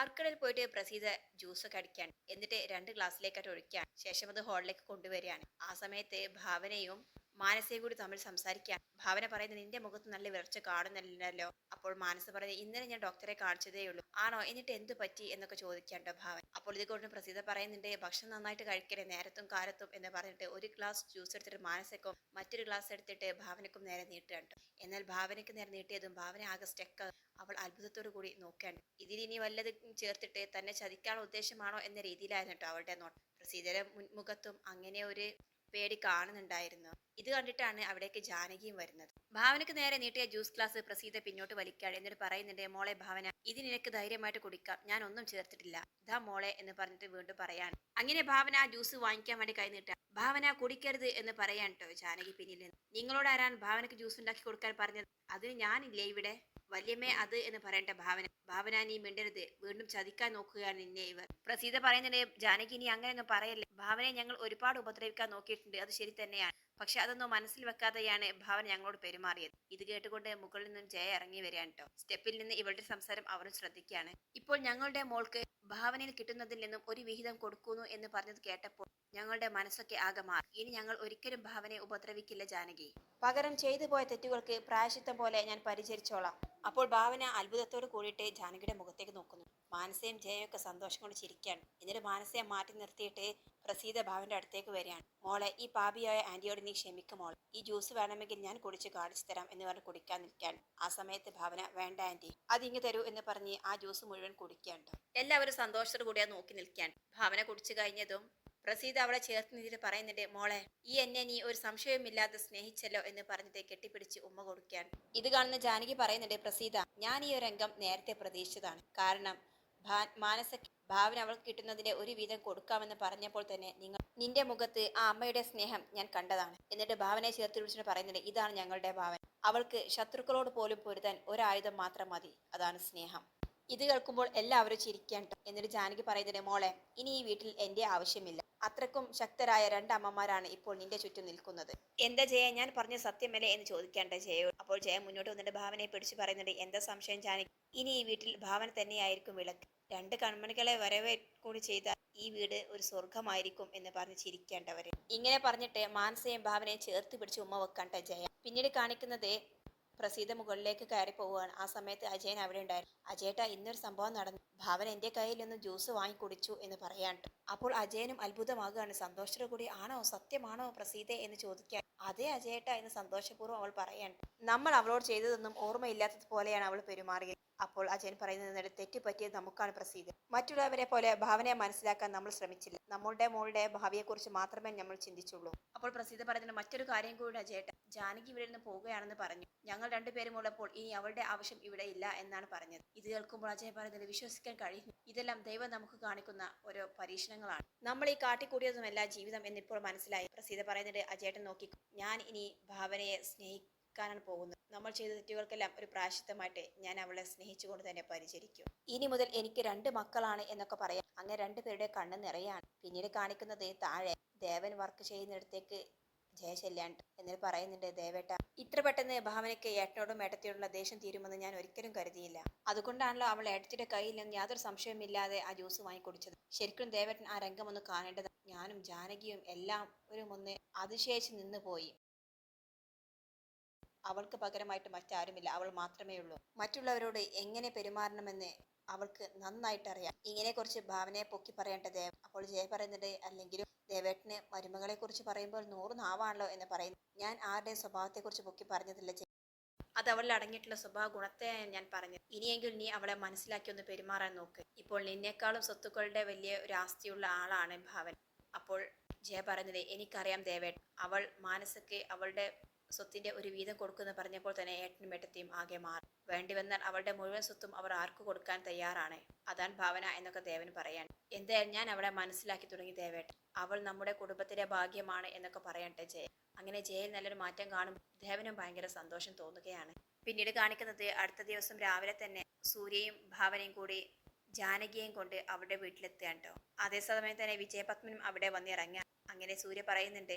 അടുക്കളയിൽ പോയിട്ട് പ്രസീത ജ്യൂസ് ഒക്കെ അടിക്കാൻ എന്നിട്ട് രണ്ട് ഗ്ലാസ്സിലേക്കായിട്ട് ഒഴിക്കാൻ ശേഷം അത് ഹാളിലേക്ക് കൊണ്ടുവരികയാണ്. ആ സമയത്ത് ഭാവനയും മാനസയും കൂടി തമ്മിൽ സംസാരിക്കുക ഭാവന പറയുന്നത് നിന്റെ മുഖത്ത് നല്ല വിറച്ച് കാണുന്നില്ലല്ലോ അപ്പോൾ മാനസ പറയുന്നത് ഇന്നലെ ഞാൻ ഡോക്ടറെ കാണിച്ചതേ ഉള്ളൂ. ആണോ? എന്നിട്ട് എന്ത് പറ്റി? എന്നൊക്കെ ചോദിക്കാണ്ടോ ഭാവൻ അപ്പോൾ ഇത് കൊണ്ട് പ്രസീത പറയുന്നുണ്ട് ഭക്ഷണം നന്നായിട്ട് കഴിക്കണേ നേരത്തും കാലത്തും എന്ന് പറഞ്ഞിട്ട് ഒരു ഗ്ലാസ് ജ്യൂസ് എടുത്തിട്ട് മാനസക്കും മറ്റൊരു ഗ്ലാസ് എടുത്തിട്ട് ഭാവനക്കും നേരെ നീട്ടുകയുണ്ട് എന്നാൽ ഭാവനയ്ക്ക് നേരെ നീട്ടിയതും ഭാവന ആകെ സ്റ്റെക്ക് അവൾ അത്ഭുതത്തോടു കൂടി നോക്കുകയാണ്. ഇതിലിനി വല്ലത് ചേർത്തിട്ട് തന്നെ ചതിക്കാനുള്ള ഉദ്ദേശമാണോ? എന്ന രീതിയിലായിരുന്നു കേട്ടോ അവളുടെ നോട്ടം. പ്രസീതയുടെ മുൻമുഖത്തും അങ്ങനെ ഒരു പേടി കാണുന്നുണ്ടായിരുന്നു. ഇത് കണ്ടിട്ടാണ് അവിടേക്ക് ജാനകിയും വരുന്നത്. ഭാവനക്ക് നേരെ നീട്ടിയ ജ്യൂസ് ഗ്ലാസ് പ്രസീത പിന്നോട്ട് വലിക്കാണ് എന്നിട്ട് പറയുന്നുണ്ട് മോളെ ഭാവന ഇത് നിനക്ക് ധൈര്യമായിട്ട് കുടിക്കാം. ഞാൻ ഒന്നും ചേർത്തിട്ടില്ല. ഇതാ മോളെ എന്ന് പറഞ്ഞിട്ട് വീണ്ടും പറയാണ്. അങ്ങനെ ഭാവന ആ ജ്യൂസ് വാങ്ങിക്കാൻ വേണ്ടി കൈ നീട്ടാ. ഭാവന കുടിക്കരുത് എന്ന് പറയാൻ കേട്ടോ ജാനകി പിന്നിൽ നിന്ന്. നിങ്ങളോട് ആരാണ് ഭാവനക്ക് ജ്യൂസ് ഉണ്ടാക്കി കൊടുക്കാൻ പറഞ്ഞത്? അതിന് ഞാനില്ലേ ഇവിടെ? വല്യമ്മേ അത് എന്ന് പറയേണ്ട ഭാവന ഭാവന നീ മിണ്ടരുത്. വീണ്ടും ചതിക്കാൻ നോക്കുകയാണ് നിന്നെ ഇവർ. പ്രസീത പറയുന്നുണ്ട് ജാനകി നീ അങ്ങനെയൊന്നും പറയല്ലേ? ഭാവനയെ ഞങ്ങൾ ഒരുപാട് ഉപദ്രവിക്കാൻ നോക്കിയിട്ടുണ്ട്. അത് ശരി തന്നെയാണ്. പക്ഷെ അതൊന്നും മനസ്സിൽ വെക്കാതെയാണ് ഭാവന ഞങ്ങളോട് പെരുമാറിയത്. ഇത് കേട്ടുകൊണ്ട് മുകളിൽ നിന്നും ജയ ഇറങ്ങി വരികയാണ് കേട്ടോ സ്റ്റെപ്പിൽ നിന്ന് ഇവളുടെ സംസാരം അവരും ശ്രദ്ധിക്കുകയാണ്. ഇപ്പോൾ ഞങ്ങളുടെ മോൾക്ക് ഭാവനയിൽ കിട്ടുന്നതിൽ നിന്നും ഒരു വിഹിതം കൊടുക്കുന്നു എന്ന് പറഞ്ഞത് കേട്ടപ്പോൾ ഞങ്ങളുടെ മനസ്സൊക്കെ ആകെ മാറി. ഇനി ഞങ്ങൾ ഒരിക്കലും ഭാവനയെ ഉപദ്രവിക്കില്ല ജാനകി. പകരം ചെയ്തു പോയ തെറ്റുകൾക്ക് പ്രായശിത്തം പോലെ ഞാൻ പരിചരിച്ചോളാം. അപ്പോൾ ഭാവന അത്ഭുതത്തോട് കൂടിയിട്ട് ജാനകിയുടെ മുഖത്തേക്ക് നോക്കുന്നു. മാനസയും ജയയൊക്കെ സന്തോഷം കൊണ്ട് ചിരിക്കുകയാണ്. എന്നിട്ട് മാനസയെ മാറ്റി നിർത്തിയിട്ട് പ്രസീത ഭാവന്റെ അടുത്തേക്ക് വരികയാണ്. മോളെ ഈ പാപിയായ ആന്റിയോട് നീ ക്ഷമിക്കും മോളെ. ഈ ജ്യൂസ് വേണമെങ്കിൽ ഞാൻ കുടിച്ച് കാണിച്ചു തരാം എന്ന് പറഞ്ഞ് കുടിക്കാൻ നിൽക്കാൻ ആ സമയത്ത് ഭാവന വേണ്ട ആന്റി അതിങ്ങ് തരൂ എന്ന് പറഞ്ഞ് ആ ജ്യൂസ് മുഴുവൻ കുടിക്കാണ്ട് എല്ലാവരും സന്തോഷത്തോടു കൂടി അത് നോക്കി നിൽക്കാൻ ഭാവന കുടിച്ചു കഴിഞ്ഞതും പ്രസീത അവളെ ചേർത്ത് നിന്നിട്ട് പറയുന്നുണ്ട് മോളെ ഈ എന്നെ നീ ഒരു സംശയവുമില്ലാതെ സ്നേഹിച്ചല്ലോ എന്ന് പറഞ്ഞിട്ട് കെട്ടിപ്പിടിച്ച് ഉമ്മ കൊടുക്കാൻ. ഇത് കാണുന്ന ജാനകി പറയുന്നുണ്ട് പ്രസീത ഞാൻ ഈ ഒരു രംഗം നേരത്തെ പ്രതീക്ഷിച്ചതാണ്. കാരണം മാനസ ഭാവന അവൾക്ക് കിട്ടുന്നതിന്റെ ഒരു വീതം കൊടുക്കാമെന്ന് പറഞ്ഞപ്പോൾ തന്നെ നിങ്ങൾ നിന്റെ മുഖത്ത് ആ അമ്മയുടെ സ്നേഹം ഞാൻ കണ്ടതാണ്. എന്നിട്ട് ഭാവനയെ ചേർത്ത് പിടിച്ചിട്ട് പറയുന്നുണ്ട് ഇതാണ് ഞങ്ങളുടെ ഭാവന. അവൾക്ക് ശത്രുക്കളോട് പോലും പൊരുതാൻ ഒരായുധം മാത്രം മതി. അതാണ് സ്നേഹം. ഇത് കേൾക്കുമ്പോൾ എല്ലാവരും ചിരിക്കാൻ ട്ടോ. എന്നിട്ട് ജാനകി പറയുന്നുണ്ട് മോളെ ഇനി ഈ വീട്ടിൽ എന്റെ ആവശ്യമില്ല. അത്രക്കും ശക്തരായ രണ്ടമ്മമാരാണ് ഇപ്പോൾ നിന്റെ ചുറ്റും നിൽക്കുന്നത്. എന്താ ജയ ഞാൻ പറഞ്ഞ സത്യമല്ലേ എന്ന് ചോദിക്കേണ്ട ജയോ. അപ്പോൾ ജയ മുന്നോട്ട് വന്നിട്ട് ഭാവനയെ പിടിച്ചു പറയുന്നുണ്ട് എന്താ സംശയം ജാനി? ഇനി ഈ വീട്ടിൽ ഭാവന തന്നെയായിരിക്കും വിളക്ക്. രണ്ട് കൺമണികളെ വരവേ കൂടി ചെയ്ത ഈ വീട് ഒരു സ്വർഗമായിരിക്കും എന്ന് പറഞ്ഞ് ചിരിക്കേണ്ടവര്. ഇങ്ങനെ പറഞ്ഞിട്ട് മാനസയും ഭാവനയെ ചേർത്ത് പിടിച്ച് ഉമ്മ വെക്കണ്ട ജയ. പിന്നീട് കാണിക്കുന്നത് പ്രസീത മുകളിലേക്ക് കയറി പോവുകയാണ്. ആ സമയത്ത് അജയൻ അവിടെ ഉണ്ടായിരുന്നു. അജയേട്ട ഇന്നൊരു സംഭവം നടന്നു. ഭാവന എന്റെ കയ്യിൽ നിന്ന് ജ്യൂസ് വാങ്ങി കുടിച്ചു എന്ന് പറയാണ്ട്. അപ്പോൾ അജയനും അത്ഭുതമാകുകയാണ്. സന്തോഷത്തോടു കൂടി ആണോ സത്യമാണോ പ്രസീതെ എന്ന് ചോദിക്കാൻ അതേ അജയേട്ട എന്ന് സന്തോഷപൂർവം അവൾ പറയാണ്. നമ്മൾ അവളോട് ചെയ്തതൊന്നും ഓർമ്മയില്ലാത്തത് പോലെയാണ് അവൾ പെരുമാറിയത്. അപ്പോൾ അജയൻ പറയുന്നത് തെറ്റുപറ്റിയത് നമുക്കാണ് പ്രസീത്. മറ്റുള്ളവരെ പോലെ ഭാവനയെ മനസ്സിലാക്കാൻ നമ്മൾ ശ്രമിച്ചില്ല. നമ്മളുടെ മോളുടെ ഭാവിയെക്കുറിച്ച് മാത്രമേ നമ്മൾ ചിന്തിച്ചുള്ളൂ. അപ്പോൾ പ്രസീത പറയുന്നത് മറ്റൊരു കാര്യം കൂടെ ചേട്ടൻ ജാനകി ഇവിടെ നിന്ന് പോവുകയാണെന്ന് പറഞ്ഞു. ഞങ്ങൾ രണ്ടുപേരും ഉള്ളപ്പോൾ ഇനി അവളുടെ ആവശ്യം ഇവിടെ ഇല്ല എന്നാണ് പറഞ്ഞത്. ഇത് കേൾക്കുമ്പോൾ അജയ് പറയുന്നത് വിശ്വസിക്കാൻ കഴിയുന്നു. ഇതെല്ലാം ദൈവം നമുക്ക് കാണിക്കുന്ന ഓരോ പരീക്ഷണങ്ങളാണ്. നമ്മൾ ഈ കാട്ടിക്കൂടിയതുമല്ല ജീവിതം എന്നിപ്പോൾ മനസ്സിലായി. പ്രസീത പറയുന്നത് അജയേട്ടൻ നോക്കി ഞാൻ ഇനി ഭാവനയെ സ്നേഹിക്കാനാണ് പോകുന്നത്. നമ്മൾ ചെയ്ത തെറ്റുകൾക്കെല്ലാം ഒരു പ്രായശ്ചിത്തമായിട്ട് ഞാൻ അവളെ സ്നേഹിച്ചുകൊണ്ട് തന്നെ പരിചരിക്കും. ഇനി മുതൽ എനിക്ക് രണ്ട് മക്കളാണ് എന്നൊക്കെ പറയാം. അങ്ങനെ രണ്ടുപേരുടെ കണ്ണ് നിറയാണ്. പിന്നീട് കാണിക്കുന്നത് താഴെ ദേവൻ വർക്ക് ചെയ്യുന്നിടത്തേക്ക് ജയശല്യാണ്ട് എന്നിട്ട് പറയുന്നുണ്ട് ദേവേട്ട. ഇത്ര പെട്ടെന്ന് ഭാവനയ്ക്ക് ഏട്ടനോടും ഏട്ടത്തിയോടുള്ള ദേഷ്യം തീരുമെന്ന് ഞാൻ ഒരിക്കലും കരുതിയില്ല. അതുകൊണ്ടാണല്ലോ അവൾ ഏട്ടത്തിയുടെ കയ്യിൽ നിന്ന് യാതൊരു സംശയമില്ലാതെ ആ ജ്യൂസ് വാങ്ങി കുടിച്ചത്. ശരിക്കും ദേവേട്ടൻ ആ രംഗം ഒന്ന് കാണേണ്ടത് ഞാനും ജാനകിയും എല്ലാം ഒരു മുന്നേ അതിശയിച്ച് നിന്ന് പോയി. അവൾക്ക് പകരമായിട്ട് മറ്റാരുമില്ല അവൾ മാത്രമേ ഉള്ളൂ. മറ്റുള്ളവരോട് എങ്ങനെ പെരുമാറണമെന്ന് അവൾക്ക് നന്നായിട്ട് അറിയാം ഇങ്ങനെ കുറിച്ച് ഭാവനയെ പൊക്കി പറയേണ്ട ദേവ് അപ്പോൾ ജയ പറയുന്നുണ്ട് അല്ലെങ്കിലും ദേവേട്ടന് മരുമകളെ കുറിച്ച് പറയുമ്പോൾ നൂറ് നാവാണല്ലോ എന്ന് പറയുന്നു. ഞാൻ ആരുടെ സ്വഭാവത്തെക്കുറിച്ച് പൊക്കി പറഞ്ഞതില്ല അത് അവളിൽ അടങ്ങിയിട്ടുള്ള സ്വഭാവ ഗുണത്തെ ഞാൻ പറഞ്ഞു ഇനിയെങ്കിൽ നീ അവളെ മനസ്സിലാക്കി ഒന്ന് പെരുമാറാൻ നോക്ക്. ഇപ്പോൾ നിന്നേക്കാളും സ്വത്തുക്കളുടെ വലിയ ഒരു ആസ്തിയുള്ള ആളാണ് ഭാവൻ. അപ്പോൾ ജയ പറയുന്നത് എനിക്കറിയാം ദേവേട്ടൻ അവൾ മാനസയ്ക്ക് അവളുടെ സ്വത്തിന്റെ ഒരു വീതം കൊടുക്കുമെന്ന് പറഞ്ഞപ്പോൾ തന്നെ ഏട്ടനും ഏട്ടത്തെയും ആകെ മാറി. വേണ്ടി വന്നാൽ അവളുടെ മുഴുവൻ സ്വത്തും അവർ ആർക്ക് കൊടുക്കാൻ തയ്യാറാണ്? അതാണ് ഭാവന എന്നൊക്കെ ദേവൻ പറയാൻ. എന്തായാലും ഞാൻ അവളെ മനസ്സിലാക്കി തുടങ്ങി ദേവേട്ട അവൾ നമ്മുടെ കുടുംബത്തിലെ ഭാഗ്യമാണ് എന്നൊക്കെ പറയട്ടെ ജയ. അങ്ങനെ ജയയിൽ നല്ലൊരു മാറ്റം കാണും ദേവനും ഭയങ്കര സന്തോഷം തോന്നുകയാണ്. പിന്നീട് കാണിക്കുന്നത് അടുത്ത ദിവസം രാവിലെ തന്നെ സൂര്യയും ഭാവനയും കൂടി ജാനകിയെയും കൊണ്ട് അവരുടെ വീട്ടിലെത്തുകയാണ് കേട്ടോ. അതേസമയം തന്നെ വിജയപത്മനും അവിടെ വന്നിറങ്ങുക അങ്ങനെ സൂര്യ പറയുന്നുണ്ട്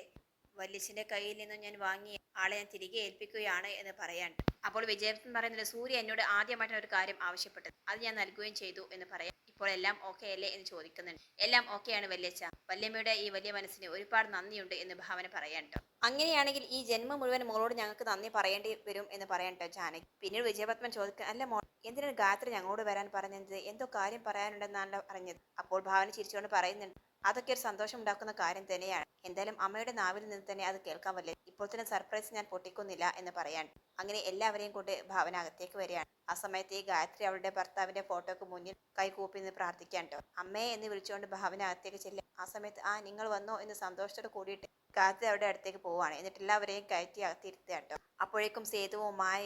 വല്യച്ഛന്റെ കയ്യിൽ നിന്നും ഞാൻ വാങ്ങിയ ആളെ ഞാൻ തിരികെ ഏൽപ്പിക്കുകയാണ് എന്ന് പറയാൻ. അപ്പോൾ വിജയപത്മൻ പറയുന്നത് സൂര്യ എന്നോട് ആദ്യമായിട്ട് ഒരു കാര്യം ആവശ്യപ്പെട്ടത്. അത് ഞാൻ നൽകുകയും ചെയ്തു എന്ന് പറയാം ഇപ്പോൾ എല്ലാം ഓക്കെ അല്ലേ എന്ന് ചോദിക്കുന്നുണ്ട്. എല്ലാം ഓക്കെയാണ് വല്യച്ച വല്യമ്മയുടെ ഈ വലിയ മനസ്സിന് ഒരുപാട് നന്ദിയുണ്ട് എന്ന് ഭാവന പറയാൻ അങ്ങനെയാണെങ്കിൽ ഈ ജന്മം മുഴുവൻ മോളോട് ഞങ്ങൾക്ക് നന്ദി പറയേണ്ടി വരും എന്ന് പറയാൻ ജാനകി. പിന്നീട് വിജയപത്മൻ ചോദിക്കുക അല്ല മോൾ എന്തിനാണ് ഗായത്രി ഞങ്ങളോട് വരാൻ പറഞ്ഞത്? എന്തോ കാര്യം പറയാനുണ്ടെന്നാണ് അറിഞ്ഞത്. അപ്പോൾ ഭാവന ചിരിച്ചുകൊണ്ട് പറയുന്നുണ്ട് അതൊക്കെ ഒരു സന്തോഷം ഉണ്ടാക്കുന്ന കാര്യം തന്നെയാണ്. എന്തായാലും അമ്മയുടെ നാവിൽ നിന്ന് തന്നെ അത് കേൾക്കാൻ പറ്റില്ല ഇപ്പോൾ തന്നെ സർപ്രൈസ് ഞാൻ പൊട്ടിക്കുന്നില്ല എന്ന് പറയാൻ. അങ്ങനെ എല്ലാവരെയും കൊണ്ട് ഭാവന അകത്തേക്ക് വരികയാണ്. ആ സമയത്ത് ഈ ഗായത്രി അവളുടെ ഭർത്താവിന്റെ ഫോട്ടോക്ക് മുന്നിൽ കൈകൂപ്പി നിന്ന് പ്രാർത്ഥിക്കാൻ കേട്ടോ. അമ്മയെ എന്ന് വിളിച്ചുകൊണ്ട് ഭാവന അകത്തേക്ക് ചെല്ലുക ആ സമയത്ത് ആ നിങ്ങൾ വന്നോ എന്ന് സന്തോഷത്തോട് കൂടിയിട്ട് ഗായത്രി അവരുടെ അടുത്തേക്ക് പോവാണ് എന്നിട്ട് എല്ലാവരെയും കയറ്റി അകത്തിരുത്തുക കേട്ടോ. അപ്പോഴേക്കും സേതുവും മായ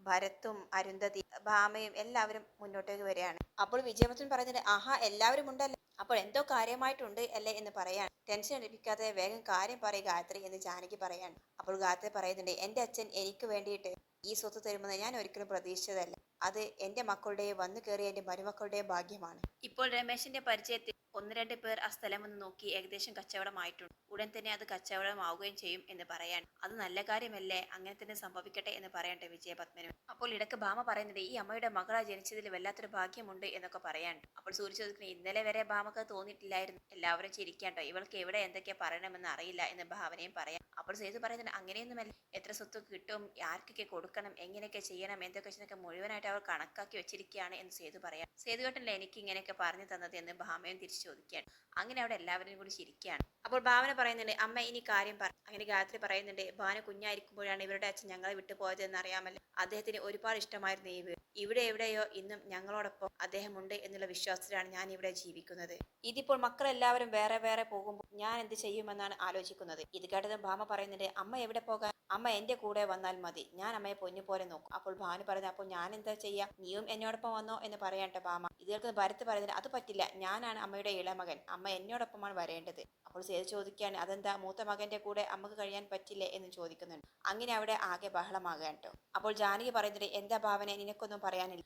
ഭരത്തും അരുന്ധതി ഭാമയും എല്ലാവരും മുന്നോട്ടേക്ക് വരികയാണ്. അപ്പോൾ വിജയമത്തൻ പറയുന്നത് ആഹാ എല്ലാവരും ഉണ്ടല്ലോ. അപ്പോൾ എന്തോ കാര്യമായിട്ടുണ്ട് അല്ലേ എന്ന് പറയാൻ ടെൻഷൻ അടിപ്പിക്കാതെ വേഗം കാര്യം പറയും ഗായത്രി എന്ന് ജാനകി പറയാൻ അപ്പോൾ ഗായത്രി പറയുന്നുണ്ട് എന്റെ അച്ഛൻ എനിക്ക് വേണ്ടിയിട്ട് ഈ സ്വത്ത് തരുമെന്ന് ഞാൻ ഒരിക്കലും പ്രതീക്ഷിച്ചതല്ല. അത് എന്റെ മക്കളുടെയും വന്നു കയറിയ എന്റെ മരുമക്കളുടെയും ഭാഗ്യമാണ്. ഇപ്പോൾ രമേശിന്റെ പരിചയത്തിൽ ഒന്ന് രണ്ട് പേർ ആ സ്ഥലം ഒന്ന് നോക്കി ഏകദേശം കച്ചവടമായിട്ടുണ്ട്. ഉടൻ തന്നെ അത് കച്ചവടമാവുകയും ചെയ്യും എന്ന് പറയാൻ. അത് നല്ല കാര്യമല്ലേ? അങ്ങനെ തന്നെ സംഭവിക്കട്ടെ എന്ന് പറയട്ടെ വിജയപത്മനും അപ്പോൾ ഇടയ്ക്ക് ഭാമ പറയുന്നത് ഈ അമ്മയുടെ മകളാ ജനിച്ചതിൽ വല്ലാത്തൊരു ഭാഗ്യമുണ്ട് എന്നൊക്കെ പറയാൻ. അപ്പോൾ സൂര്യ ചോദിക്കുന്നത് ഇന്നലെ വരെ ഭാമക്ക് തോന്നിയിട്ടില്ലായിരുന്നു. എല്ലാവരും ചിരിക്കാണ്ടോ ഇവൾക്ക് എവിടെ എന്തൊക്കെയാ പറയണമെന്ന് അറിയില്ല എന്ന് ഭാവനയും പറയാം അപ്പോൾ സേതു പറയുന്നത് അങ്ങനെയൊന്നുമല്ല. എത്ര സ്വത്ത് കിട്ടും ആർക്കൊക്കെ കൊടുക്കണം എങ്ങനെയൊക്കെ ചെയ്യണം എന്തൊക്കെ ചെയ്യുന്നൊക്കെ മുഴുവനായിട്ട് അവർ കണക്കാക്കി വെച്ചിരിക്കുകയാണ് എന്ന് സേതു പറയാം. സേതു സേതുവേട്ടനല്ലേ എനിക്ക് ഇങ്ങനെയൊക്കെ പറഞ്ഞു തന്നത് എന്ന് ഭാമയും തിരിച്ചു ചോദിക്കുകയാണ്. അങ്ങനെ അവിടെ എല്ലാവരും കൂടി ചിരിക്കുകയാണ്. അപ്പോൾ ഭാവന പറയുന്നുണ്ട് അമ്മ ഇനി കാര്യം പറ അങ്ങനെ ഗായത്രി പറയുന്നുണ്ട് ഭാവന കുഞ്ഞായിരിക്കുമ്പോഴാണ് ഇവരുടെ അച്ഛൻ ഞങ്ങളെ വിട്ടു പോയത് എന്ന് അറിയാമല്ലോ. അദ്ദേഹത്തിന് ഒരുപാട് ഇഷ്ടമായിരുന്നു ഈ വീട്. ഇവിടെ എവിടെയോ ഇന്നും ഞങ്ങളോടൊപ്പം അദ്ദേഹമുണ്ട് എന്നുള്ള വിശ്വാസത്തിലാണ് ഞാൻ ഇവിടെ ജീവിക്കുന്നത്. ഇതിപ്പോൾ മക്കളെല്ലാവരും വേറെ വേറെ പോകുമ്പോൾ ഞാൻ എന്ത് ചെയ്യുമെന്നാണ് ആലോചിക്കുന്നത്. ഇത് കേട്ടതും ഭാമ പറയുന്നുണ്ട് അമ്മ എവിടെ പോകാൻ അമ്മ എന്റെ കൂടെ വന്നാൽ മതി. ഞാൻ അമ്മയെ പൊന്നു പോലെ നോക്കും. അപ്പോൾ ഭാനു പറഞ്ഞു അപ്പോൾ ഞാൻ എന്താ ചെയ്യാം? നീയും എന്നോടൊപ്പം വന്നോ? എന്ന് പറയട്ടെ ബാമ ഇത് കേൾക്കുന്ന പറയുന്നത് അത് പറ്റില്ല. ഞാനാണ് അമ്മയുടെ ഇളമകൻ അമ്മ എന്നോടൊപ്പമാണ് വരേണ്ടത്. അപ്പോൾ സേതു ചോദിക്കുകയാണ് അതെന്താ? മൂത്ത മകന്റെ കൂടെ അമ്മയ്ക്ക് കഴിയാൻ പറ്റില്ലേ? എന്ന് ചോദിക്കുന്നുണ്ട്. അങ്ങനെ അവിടെ ആകെ ബഹളമാകാൻ കേട്ടോ. അപ്പോൾ ജാനകി പറയുന്നത് എന്താ ഭാവന? നിനക്കൊന്നും പറയാനില്ല.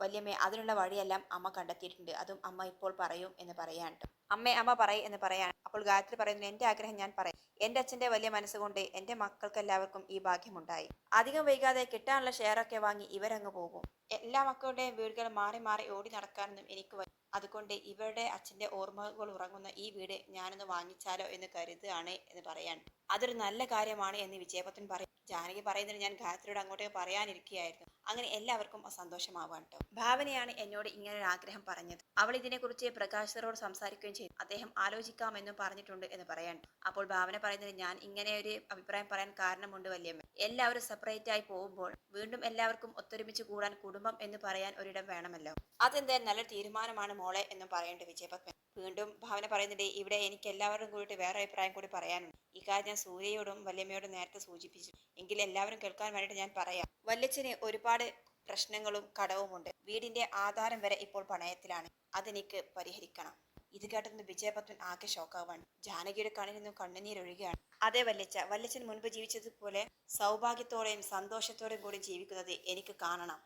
വല്യമ്മേ അതിനുള്ള വഴിയെല്ലാം അമ്മ കണ്ടെത്തിയിട്ടുണ്ട്. അതും അമ്മ ഇപ്പോൾ പറയും എന്ന് പറയാൻ ട്ടോ. അമ്മേ അമ്മ പറയ് എന്ന് പറയാണ് അപ്പോൾ ഗായത്രി പറയുന്നു എന്റെ ആഗ്രഹം ഞാൻ പറയാം. എന്റെ അച്ഛന്റെ വലിയ മനസ്സുകൊണ്ട് എന്റെ മക്കൾക്ക് എല്ലാവർക്കും ഈ ഭാഗ്യമുണ്ടായി. അധികം വൈകാതെ കിട്ടാനുള്ള ഷെയറൊക്കെ വാങ്ങി ഇവരങ്ങ് പോകും. എല്ലാ മക്കളുടെയും വീടുകൾ മാറി മാറി ഓടി നടക്കാനൊന്നും എനിക്ക്. അതുകൊണ്ട് ഇവരുടെ അച്ഛന്റെ ഓർമ്മകൾ ഉറങ്ങുന്ന ഈ വീട് ഞാനൊന്ന് വാങ്ങിച്ചാലോ എന്ന് കരുതുകയാണ് എന്ന് പറയാൻ. അതൊരു നല്ല കാര്യമാണ് എന്ന് വിജയപത്തൻ പറയും. ജാനകി പറയുന്നത് ഞാൻ ഗായത്രിയോട് അങ്ങോട്ടേക്ക് പറയാനിരിക്കുകയായിരുന്നു. അങ്ങനെ എല്ലാവർക്കും സന്തോഷമാവാൻ കേട്ടോ ഭാവനയാണ് എന്നോട് ഇങ്ങനെ ഒരു ആഗ്രഹം പറഞ്ഞത്. അവൾ ഇതിനെക്കുറിച്ച് പ്രകാശ് സംസാരിക്കുകയും ചെയ്തു. അദ്ദേഹം ആലോചിക്കാമെന്നും പറഞ്ഞിട്ടുണ്ട് എന്ന് പറയാൻ. അപ്പോൾ ഭാവന പറയുന്നത് ഞാൻ ഇങ്ങനെ ഒരു അഭിപ്രായം പറയാൻ കാരണമുണ്ട് വല്യമ്മ. എല്ലാവരും സെപ്പറേറ്റ് ആയി പോകുമ്പോൾ വീണ്ടും എല്ലാവർക്കും ഒത്തൊരുമിച്ച് കൂടാൻ കുടുംബം എന്ന് പറയാൻ ഒരിടം വേണമല്ലോ. അതെന്തായാലും നല്ല തീരുമാനമാണ് മോളെ എന്നും പറയേണ്ടത് വിജയപത്മൻ. വീണ്ടും ഭാവന പറയുന്നുണ്ട് ഇവിടെ എനിക്ക് എല്ലാവരും കൂടിയിട്ട് വേറെ അഭിപ്രായം കൂടി പറയാനുണ്ട്. ഇക്കാര്യം ഞാൻ സൂര്യയോടും വല്യമ്മയോടും നേരത്തെ സൂചിപ്പിച്ചു. എങ്കിൽ എല്ലാവരും കേൾക്കാൻ വേണ്ടിയിട്ട് ഞാൻ പറയാം. വല്യച്ഛന് ഒരുപാട് പ്രശ്നങ്ങളും കടവുമുണ്ട്. വീടിന്റെ ആധാരം വരെ ഇപ്പോൾ പണയത്തിലാണ്. അതെനിക്ക് പരിഹരിക്കണം. ഇത് കേട്ടെന്ന് വിജയപത്മൻ ആകെ ഷോക്കാവാണ്. ജാനകിയുടെ കണ്ണിൽ നിന്നും കണ്ണുനീരൊഴുകയാണ്. അതെ വല്ലച്ച വല്ലച്ചൻ മുൻപ് ജീവിച്ചതുപോലെ സൗഭാഗ്യത്തോടെയും സന്തോഷത്തോടെയും കൂടി ജീവിക്കുന്നത് എനിക്ക് കാണണം.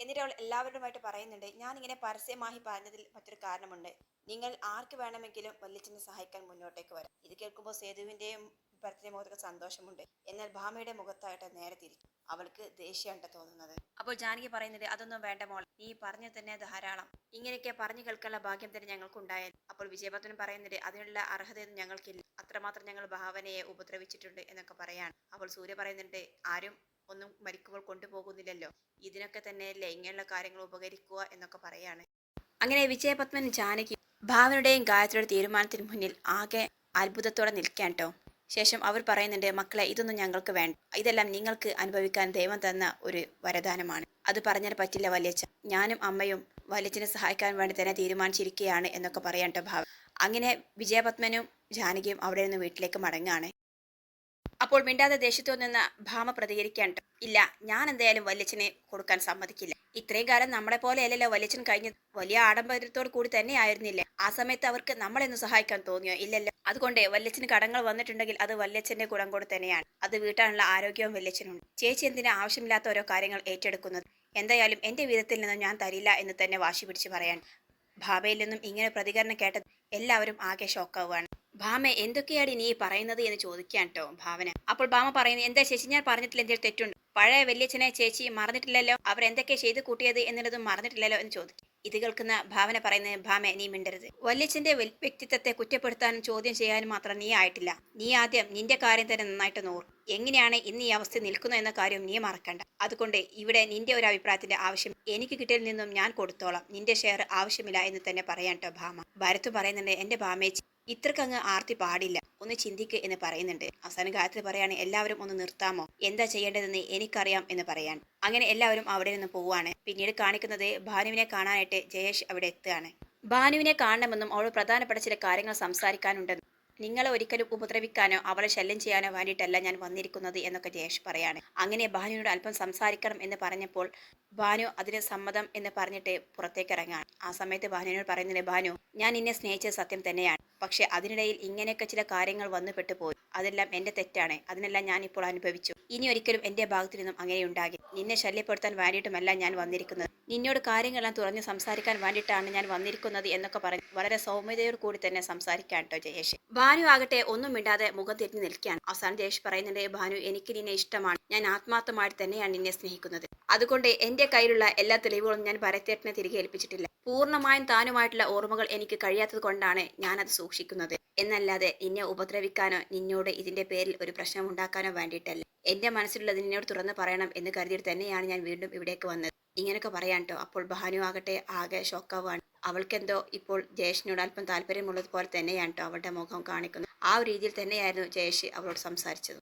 എന്നിട്ട് അവൾ എല്ലാവരുമായിട്ട് പറയുന്നുണ്ട് ഞാൻ ഇങ്ങനെ പരസ്യമായി പറഞ്ഞതിൽ മറ്റൊരു കാരണമുണ്ട്. നിങ്ങൾ ആർക്ക് വേണമെങ്കിലും വല്യച്ഛനെ സഹായിക്കാൻ മുന്നോട്ടേക്ക് വരാം. ഇത് കേൾക്കുമ്പോൾ സേതുവിന്റെയും ഭരത്തിന്റെ മുഖത്തൊക്കെ സന്തോഷമുണ്ട്. എന്നാൽ ഭാമയുടെ മുഖത്തായിട്ട് നേരെ തിരിച്ചു അവൾക്ക് ദേഷ്യമുണ്ട് തോന്നുന്നത്. അപ്പോൾ ജാനകി പറയുന്നത് അതൊന്നും വേണ്ട മോൾ നീ പറഞ്ഞു തന്നെ ധാരാളം. ഇങ്ങനെയൊക്കെ പറഞ്ഞു കേൾക്കാനുള്ള ഭാഗ്യം തന്നെ ഞങ്ങൾക്കുണ്ടായത്. അപ്പോൾ വിജയപത്മൻ പറയുന്നത് അതിനുള്ള അർഹതയൊന്നും ഞങ്ങൾക്കില്ല. അത്രമാത്രം ഞങ്ങൾ ഭാവനയെ ഉപദ്രവിച്ചിട്ടുണ്ട് എന്നൊക്കെ പറയാണ്. അപ്പോൾ സൂര്യ പറയുന്നുണ്ട് ആരും ഒന്നും മരിക്കുമ്പോൾ കൊണ്ടുപോകുന്നില്ലല്ലോ. ഇതിനൊക്കെ തന്നെയല്ലേ ഇങ്ങനെയുള്ള കാര്യങ്ങൾ ഉപകരിക്കുക എന്നൊക്കെ പറയാണ്. അങ്ങനെ വിജയപത്മൻ ജാനകി ഭാവനയുടെയും ഗായത്രിയുടെ തീരുമാനത്തിന് മുന്നിൽ ആകെ അത്ഭുതത്തോടെ നിൽക്കാൻ ട്ടോ ശേഷം അവർ പറയുന്നുണ്ട് മക്കളെ ഇതൊന്നും ഞങ്ങൾക്ക് വേണ്ട. ഇതെല്ലാം നിങ്ങൾക്ക് അനുഭവിക്കാൻ ദൈവം തന്ന ഒരു വരദാനമാണ്. അത് പറഞ്ഞാൽ പറ്റില്ല വല്യച്ഛ ഞാനും അമ്മയും വലിയച്ഛനെ സഹായിക്കാൻ വേണ്ടി തന്നെ തീരുമാനിച്ചിരിക്കുകയാണ് എന്നൊക്കെ പറയാൻ ട്ടോ ഭാവ. അങ്ങനെ വിജയപത്മനും ജാനകിയും അവിടെ നിന്ന് വീട്ടിലേക്ക് മടങ്ങാണ് അപ്പോൾ മിണ്ടാതെ ദേശത്തു നിന്ന് ഭാമ പ്രതികരിക്കാട്ടോ ഇല്ല ഞാൻ എന്തായാലും വല്യച്ഛനെ കൊടുക്കാൻ സമ്മതിക്കില്ല. ഇത്രയും കാലം നമ്മളെ പോലെ അല്ലല്ലോ വല്യച്ഛൻ കഴിഞ്ഞത്. വലിയ ആഡംബരത്തോട് കൂടി തന്നെ ആയിരുന്നില്ലേ ആ സമയത്ത് അവർക്ക് നമ്മളെന്ന് സഹായിക്കാൻ തോന്നിയോ? ഇല്ലല്ലോ. അതുകൊണ്ട് വല്യച്ഛന് കടങ്ങൾ വന്നിട്ടുണ്ടെങ്കിൽ അത് വല്യച്ഛന്റെ ഗുണം കൂടെ തന്നെയാണ്. അത് വീട്ടാനുള്ള ആരോഗ്യവും വല്യച്ഛനുണ്ട് ചേച്ചി എന്തിനാ ആവശ്യമില്ലാത്ത ഓരോ കാര്യങ്ങൾ ഏറ്റെടുക്കുന്നത്? എന്തായാലും എന്റെ വിധത്തിൽ നിന്ന് ഞാൻ തരില്ല എന്ന് തന്നെ വാശി പിടിച്ച് പറയാൻ ഭാമയിൽ നിന്നും ഇങ്ങനെ പ്രതികരണം കേട്ടത് എല്ലാവരും ആകെ ഷോക്കാവുകയാണ്. ഭാമ എന്തൊക്കെയാണ് നീ പറയുന്നത് എന്ന് ചോദിക്കാൻ കേട്ടോ ഭാവന. അപ്പോൾ ഭാമ പറയുന്നത് എന്താ ചേച്ചി ഞാൻ പറഞ്ഞിട്ടില്ല എന്തെങ്കിലും തെറ്റുണ്ട്? പഴയ വല്യച്ഛനെ ചേച്ചി മറന്നിട്ടില്ലല്ലോ? അവർ എന്തൊക്കെ ചെയ്ത് കൂട്ടിയത് എന്നുള്ളതും മറന്നിട്ടില്ലല്ലോ? എന്ന് ചോദിക്കും. ഇത് കേൾക്കുന്ന ഭാവന പറയുന്നത് ഭാമ നീ മിണ്ടരുത്. വല്യച്ഛന്റെ വ്യക്തിത്വത്തെ കുറ്റപ്പെടുത്താനും ചോദ്യം ചെയ്യാനും മാത്രം നീ ആയിട്ടില്ല. നീ ആദ്യം നിന്റെ കാര്യം തന്നെ നന്നായിട്ട് നോർ. എങ്ങനെയാണ് ഇന്ന് ഈ അവസ്ഥ നിൽക്കുന്നു എന്ന കാര്യം നീ മറക്കണ്ട. അതുകൊണ്ട് ഇവിടെ നിന്റെ ഒരു അഭിപ്രായത്തിന്റെ ആവശ്യം എനിക്ക് കിട്ടിയതിൽ നിന്നും ഞാൻ കൊടുത്തോളാം. നിന്റെ ഷെയർ ആവശ്യമില്ല എന്ന് തന്നെ പറയാൻ കേട്ടോ ഭാമ. ഭരത് പറയുന്നുണ്ട് എന്റെ ഭാമേച്ചി ഇത്രക്കങ്ങ് ആർത്തി പാടില്ല. ഒന്ന് ചിന്തിക്ക് എന്ന് പറയുന്നുണ്ട്. അവസാന ഗായത്രി പറയാണ് എല്ലാവരും ഒന്ന് നിർത്താമോ? എന്താ ചെയ്യേണ്ടതെന്ന് എനിക്കറിയാം എന്ന് പറയാൻ. അങ്ങനെ എല്ലാവരും അവിടെ നിന്ന് പോവാണ് പിന്നീട് കാണിക്കുന്നത് ഭാനുവിനെ കാണാനായിട്ട് ജയേഷ് അവിടെ എത്തുകയാണ്. ഭാനുവിനെ കാണണമെന്നും അവൾ പ്രധാനപ്പെട്ട ചില കാര്യങ്ങൾ സംസാരിക്കാനുണ്ടെന്നും നിങ്ങളെ ഒരിക്കലും ഉപദ്രവിക്കാനോ അവളെ ശല്യം ചെയ്യാനോ വേണ്ടിയിട്ടല്ല ഞാൻ വന്നിരിക്കുന്നത് എന്നൊക്കെ ജയേഷ് പറയാണ്. അങ്ങനെ ഭാനുവിനോട് അല്പം സംസാരിക്കണം എന്ന് പറഞ്ഞപ്പോൾ ഭാനു അതിന് സമ്മതം എന്ന് പറഞ്ഞിട്ട് പുറത്തേക്ക് ഇറങ്ങാണ് ആ സമയത്ത് ഭാനുവിനോട് പറയുന്നില്ലേ ഭാനു ഞാൻ നിന്നെ സ്നേഹിച്ചത് സത്യം തന്നെയാണ്. പക്ഷെ അതിനിടയിൽ ഇങ്ങനെയൊക്കെ ചില കാര്യങ്ങൾ വന്നുപെട്ടു പോയി. അതെല്ലാം എന്റെ തെറ്റാണ്. അതിനെല്ലാം ഞാൻ ഇപ്പോൾ അനുഭവിച്ചു. ഇനി ഒരിക്കലും എന്റെ ഭാഗത്തു നിന്നും അങ്ങനെ ഉണ്ടാകി നിന്നെ ശല്യപ്പെടുത്താൻ വേണ്ടിയിട്ടുമല്ല ഞാൻ വന്നിരിക്കുന്നത്. നിന്നോട് കാര്യങ്ങളെല്ലാം തുറന്ന് സംസാരിക്കാൻ വേണ്ടിയിട്ടാണ് ഞാൻ വന്നിരിക്കുന്നത് എന്നൊക്കെ പറഞ്ഞ് വളരെ സൗമ്യതയോട് കൂടി തന്നെ സംസാരിക്കാൻ കേട്ടോ ജയേഷ്. ഭാനു ആകട്ടെ ഒന്നും മിണ്ടാതെ മുഖം തിരിഞ്ഞു നിൽക്കുകയാണ്. അവസാനം ജയേഷ് പറയുന്നുണ്ട് ഭാനു എനിക്ക് നിന്നെ ഇഷ്ടമാണ്. ഞാൻ ആത്മാർത്ഥമായിട്ട് തന്നെയാണ് നിന്നെ സ്നേഹിക്കുന്നത്. അതുകൊണ്ട് എന്റെ കയ്യിലുള്ള എല്ലാ തെളിവുകളും ഞാൻ ഭരത്തേട്ടനെ തിരികെ ഏൽപ്പിച്ചിട്ടില്ല. പൂർണമായും താനുമായിട്ടുള്ള ഓർമ്മകൾ എനിക്ക് കഴിയാത്തത് കൊണ്ടാണ് ഞാനത് സൂക്ഷിക്കുന്നത്. എന്നല്ലാതെ നിന്നെ ഉപദ്രവിക്കാനോ നിന്നോട് ഇതിന്റെ പേരിൽ ഒരു പ്രശ്നം ഉണ്ടാക്കാനോ വേണ്ടിയിട്ടല്ല. എന്റെ മനസ്സിലുള്ളത് നിന്നോട് തുറന്ന് പറയണം എന്ന് കരുതിയിട്ട് തന്നെയാണ് ഞാൻ വീണ്ടും ഇവിടേക്ക് വന്നത്. ഇങ്ങനെയൊക്കെ പറയാൻ കേട്ടോ അപ്പോൾ ബഹാനു ആകട്ടെ ആകെ ഷോക്കാവാണ് അവൾക്കെന്തോ ഇപ്പോൾ ജയേഷിനോട് അല്പം താല്പര്യമുള്ളത് പോലെ തന്നെയാണ് കേട്ടോ അവളുടെ മുഖം കാണിക്കുന്നത്. ആ ഒരു രീതിയിൽ തന്നെയായിരുന്നു ജയേഷ് അവളോട് സംസാരിച്ചത്.